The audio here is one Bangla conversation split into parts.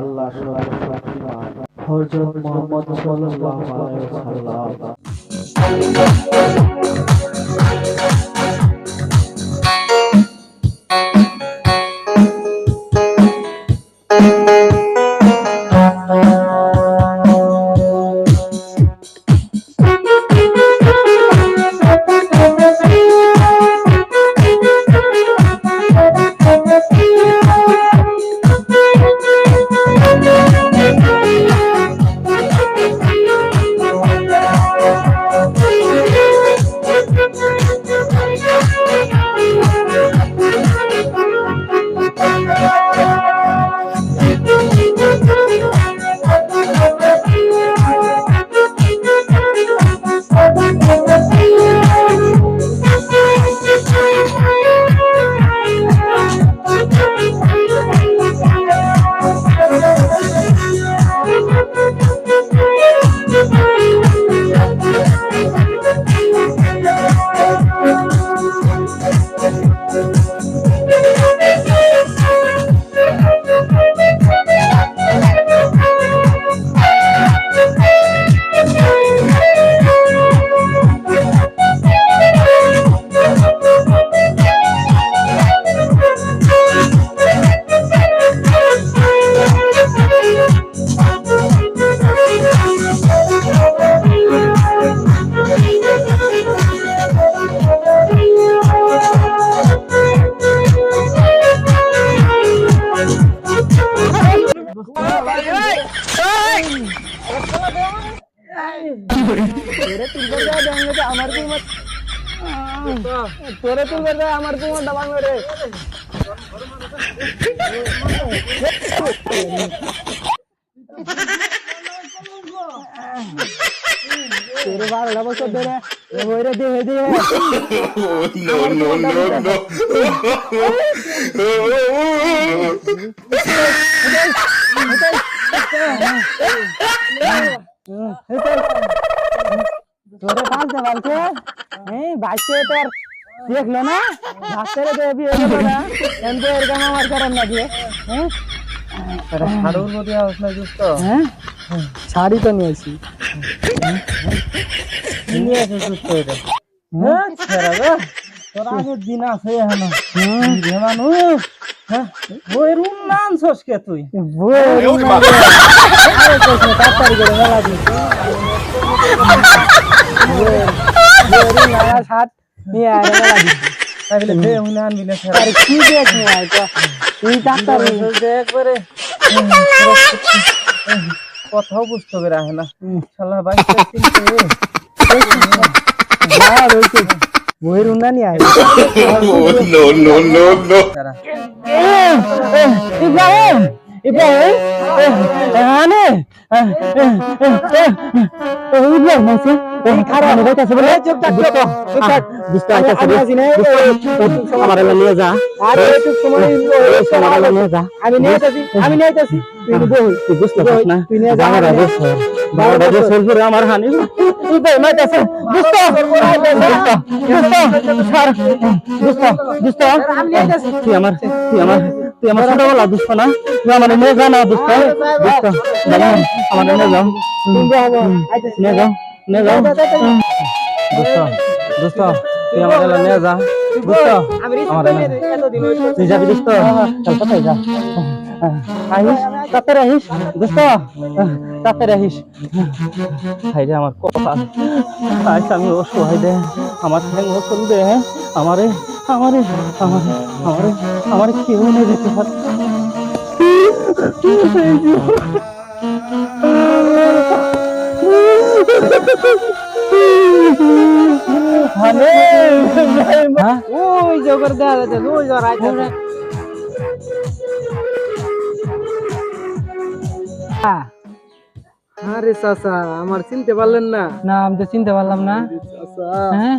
আল্লাহ হযরত মুহাম্মদ সাল্লাল্লাহু আলাইহি ওয়াসাল্লাম। তোরে তুই বের আমার তুই ডাবাং রে তোরে বারোটা বছর ধরে ওইরে দিয়ে দিয়ে no, no, no, no. তোরে বাইকে তোর দেখল না? ডাক্তারে তো বিয়ে হলো না? এমনি এরকম আমার করার না দিয়ে হ্যাঁ? শাড়ির মধ্যে আস না দোস্ত হ্যাঁ? শাড়ি তো নিয়েছি। নিয়ে আসে দোস্ত এটা। হ্যাঁ? ছেড়া গো তোর আগের দিন আছে এখন। রে মানুষ হ্যাঁ? উন্নয়ন সসকে তুই? তাড়াতাড়ি করে মেলা দিচ্ছে নয়া শার্ট নিয়ে আয় তাহলে দে উন্নয়ন বিলে ছেড়া আরে কি দেখ নিয়ে আয় তো তুই ডাক্তার একবারে কথাও বুঝতে পেরে আহে না শালা ভাই বইয়ের উন্না নিয়ে আয় no, no, no, no. Ibrahim Ibrahim আনে ইব্রাহিম আছে খারাপ হয়ে গেছে বলে চুপ থাক চুপ থাক বুঝতে পারছিস আমার নিয়ে যা আরে একটু সময় আমার নিয়ে যা আমি নিয়ে যাচ্ছি আমি নিয়ে যাচ্ছি তুই বল তুই বুঝতে পারছিস না তুই নিয়ে যা আমার বছর বারোটা বছর পরে আমার হানি ইব্রাহিম আছে বুঝতে তুই আমার তুই আমার তুই আমার ছোটবেলা দুষ্ট না? আমার না, দুষ্ট। দুষ্ট। আমার নিয়ে যাও নিয়ে যাও নিয়ে যাও দুষ্ট তাতে আহিস, দুষ্ট। তাতে আহিস। হাই রে, আমার কপাল আজ আমি অসহায় দে আমার ঠ্যাং চল দে আমারে আমারে আমারে আমারে আমারে কেউ নেই দিতে ওই জগর দেয়া যাচ্ছে ওই জ্বর আইছে আরে চাচা আমার চিনতে পারলেন না। না আমি তো চিনতে পারলাম না। চাচা। হ্যাঁ?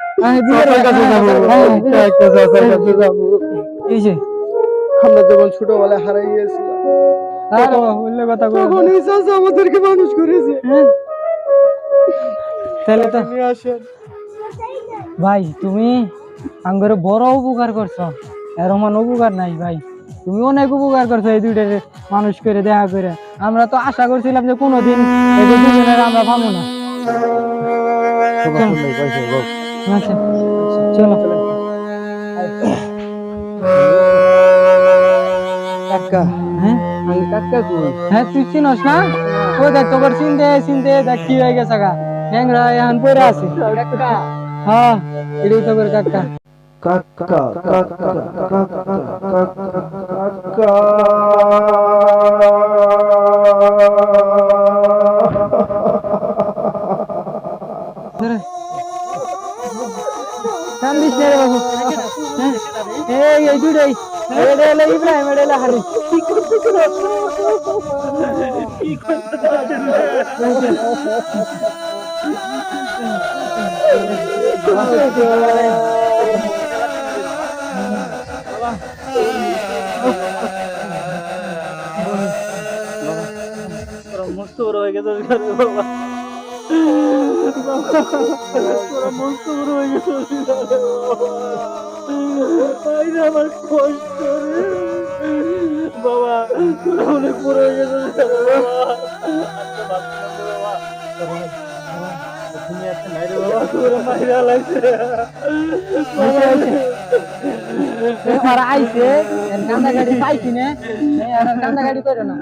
আয় বিয়ের কাছে যাব। একটা চাচার কাছে যাব। এই যে। আমরা যখন ছোটবেলায় হারাই আমাদেরকে মানুষ করেছে। তাহলে তো ভাই তুমি আঙ্গরে বড় উপকার করছ। এরমান উপকার নাই ভাই। তুমি অনেক উপকার করছ এই দুইটা মানুষ করে দেখা করে। আমরা তো আশা করছিলাম যে কোনোদিন আমরা পাবো না। আচ্ছা চলো কাকা হ্যাঁ আমি কাকা কই হ্যাঁ তুই চিনস না ওই দেখ তোর চিনতে চিনতে দেখ কি হয়ে গেছে গা ট্যাংরা এখন পড়ে আছে কাকা হ্যাঁ এটাই তোর কাকা কাকা কাকা কাকা ধরে এই এই দুটাই এটা হলো ইব্রাহিম এটা হলো হারিস মস্ত বড় হয়ে গেছে বাবা মস্ত বড় হয়ে গেছে আমার কষ্ট বাবা অনেক হয়ে গেছে তুমি একটা নাই বাবা। তোরা মাইরা লাগছে ওরা আইছে এর কান্দা গাড়ি পাইছি না। এর কান্দা গাড়ি করো না।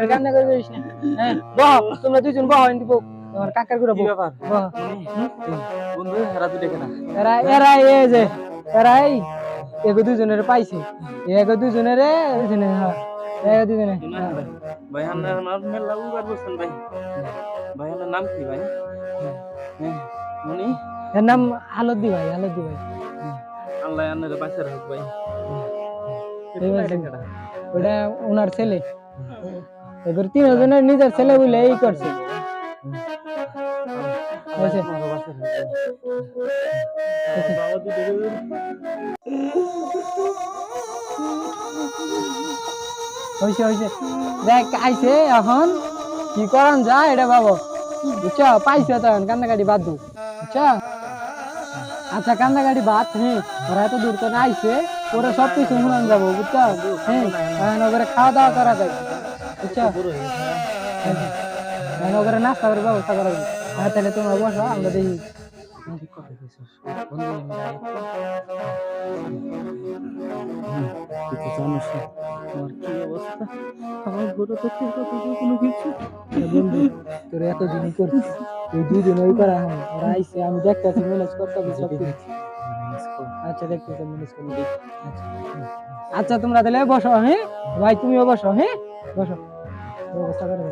এর গাড়ি করিস না। হ্যাঁ বহ তোমরা দুজন বহ তোমার কাকার করে বন্ধু তুই দেখে এরা এরা এই যে এরা এই এগো দুজনের পাইছে। এগো দুজনের দুজনের হ্যাঁ। এগো দুজনের হ্যাঁ। ভাই আপনার নাম মেলা উবার বলছেন ভাই। ভাই আপনার নাম কি ভাই? হ্যাঁ। উনি? এর নাম আলদি ভাই আলদি ভাই। আল্লাহ আপনার বাঁচার হোক ভাই। ওটা ওনার ছেলে। এবার তিনজনের নিজের ছেলে বলে এই করছে। দেখ এখন। কি করান যায় এটা বুঝছ? পাইছে তো বাদ দু। আচ্ছা বাদ হ্যাঁ ওরা এত দূর না আইছে, ওরা সব কিছু শুনান যাব, বুঝছ? হ্যাঁ এখন খাওয়া দাওয়া করা যায়। বুঝছ? এখন নাস্তা করে ব্যবস্থা করা যাবে হ্যাঁ তাহলে তোমরা বসো, আমরা দেখি। কিছু করছিস দুদিন ওই করা হয় আমি দেখতেছি ম্যানেজ করতে হবে সব কিছু। আচ্ছা দেখতেছি ম্যানেজ করে আচ্ছা তোমরা তাহলে বসো হ্যাঁ? ভাই, তুমিও বসো হ্যাঁ? বসো। ব্যবস্থা করে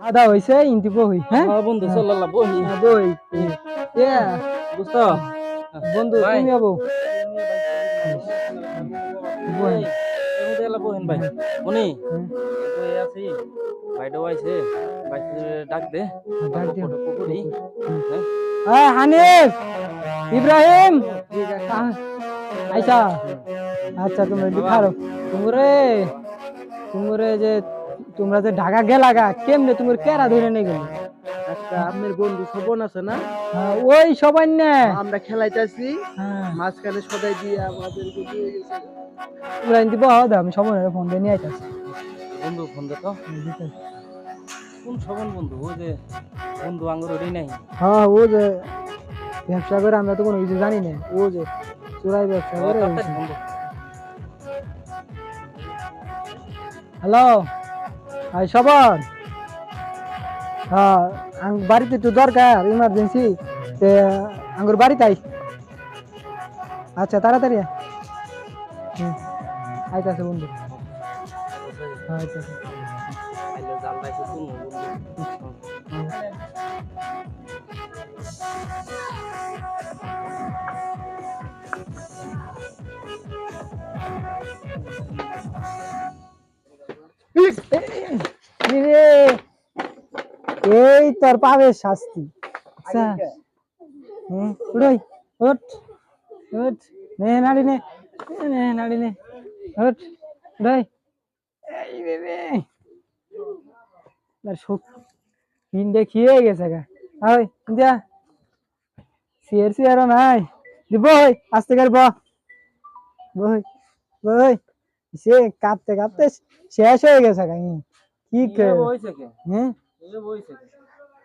আদা হইছে ইন্টি বই হ্যাঁ? হ্যাঁ বন্ধু চল্লাল্লাহ বহি। হ্যাঁ, বই এ বুঝতো বন্ধু ভাই। তুমি হব বই। এলা বহেন ভাই। উনি। বই আছি। ভাইটাও আইছে। ভাইকে ডাক দে। ডাক দিও। পুকুরি হ্যাঁ? হানিফ! ইব্রাহিম! আইসা। আচ্ছা তুমি দিখারো তোমরে তোমরে যে তোমরা যে ঢাকা গেলা গা কেমনে তোমার কেরা ধরে নিয়ে গেল? একটা আপনার বন্ধু আছে না? হ্যাঁ, ওই সবাই না। আমরা খেলাইতেছি হ্যাঁ। মাঝখানে সদাই দিয়ে দিব আমি ফোন দিয়ে নিয়ে আইতাছি। বন্ধু ফোন দে তো। কোন সবন বন্ধু? ওই যে বন্ধু আঙ্গুর নাই। হ্যাঁ ও যে ব্যবসা করে আমরা তো কোনো কিছু জানি না। ও যে চোরাই ব্যবসা করে। হ্যালো? হাই সবার। হ্যাঁ বাড়িতে একটু দরকার ইমার্জেন্সি তে, আঙ্গুর বাড়িতে আই। আচ্ছা তাড়াতাড়ি আইতাছে বন্ধু। হ্যাঁ তোর পাবে শাস্তি। আচ্ছা। হুম উড়াই ওঠ ওঠ নে নাড়ি নে নে নাড়ি নে ওঠ উড়াই। এই হিন্ডে খেয়ে গেছে গা। ওই যা সিয়ার সিয়ারও নাই। দিব আস্তে করে বই বই। সে কাঁপতে কাঁপতে শেষ হয়ে গেছে কি কে? হ্যাঁ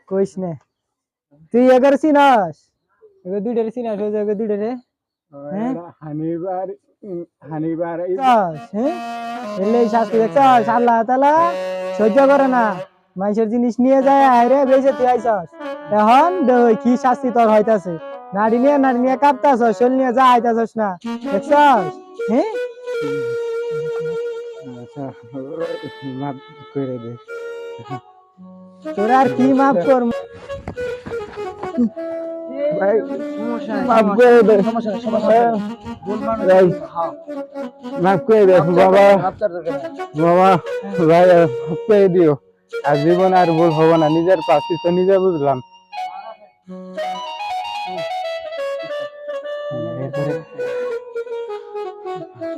কইস নে। তুই এগার চিনাস? এগো দুইটা রে চিনাস হ্যাঁ? হানিবার হানিবার হ্যাঁ? এলে দেখছস আল্লাহ তাআলা সহ্য করে না। মানুষের জিনিস নিয়ে যায় আরে বেঁচে তুই আইছস। এখন কি শাস্তি তোর হইতাছে। নাড়ি নিয়ে নাড়ি নিয়ে কাঁপতাছস শোল নিয়ে যা আইতাছস না। দেখছস? হ্যাঁ? আচ্ছা মাফ করে দে। তোর আর কি মাফ কর ভাই মাফ করে দে। ভাই। মাফ করে দে বাবা। বাবা ভাই মাফ করে দিও। আর জীবন আর ভুল হব না নিজের পাশে তো নিজে বুঝলাম।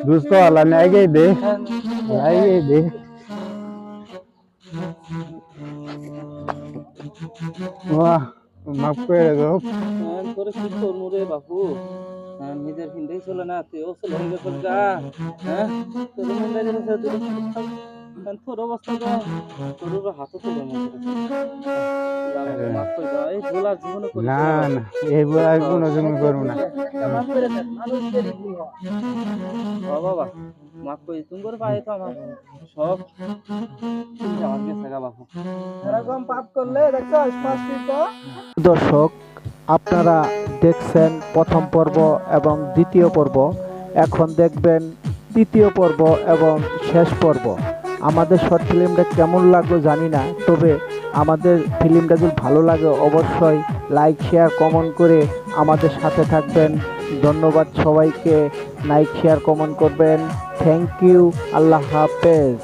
দুস্থ আলা নাইগে দে। নাইগে দে। বাহ মাফ করে দাও তোরে কি করব রে বাপু নিজের হিন্দেই চলে না তুইও চলে গেছিল গা হ্যাঁ তোর দিলে তুই তোর অবস্থা তো তোর এই জীবনে করিস না না এইবার আর কোনো জন্য করব না করে বাবা মাফ করে তুমি করে পাই তো আমার সব আমার বাপু এরকম পাপ করলে শাস্তি তো দর্শক আপনারা দেখছেন প্রথম পর্ব এবং দ্বিতীয় পর্ব। এখন দেখবেন তৃতীয় পর্ব এবং শেষ পর্ব। আমাদের শর্ট ফিল্মটা কেমন লাগল জানি না তবে আমাদের ফিল্মটা যদি ভালো লাগে অবশ্যই লাইক শেয়ার কমেন্ট করে আমাদের সাথে থাকবেন। ধন্যবাদ সবাইকে। লাইক শেয়ার কমেন্ট করবেন। থ্যাংক ইউ আল্লাহ হাফেজ।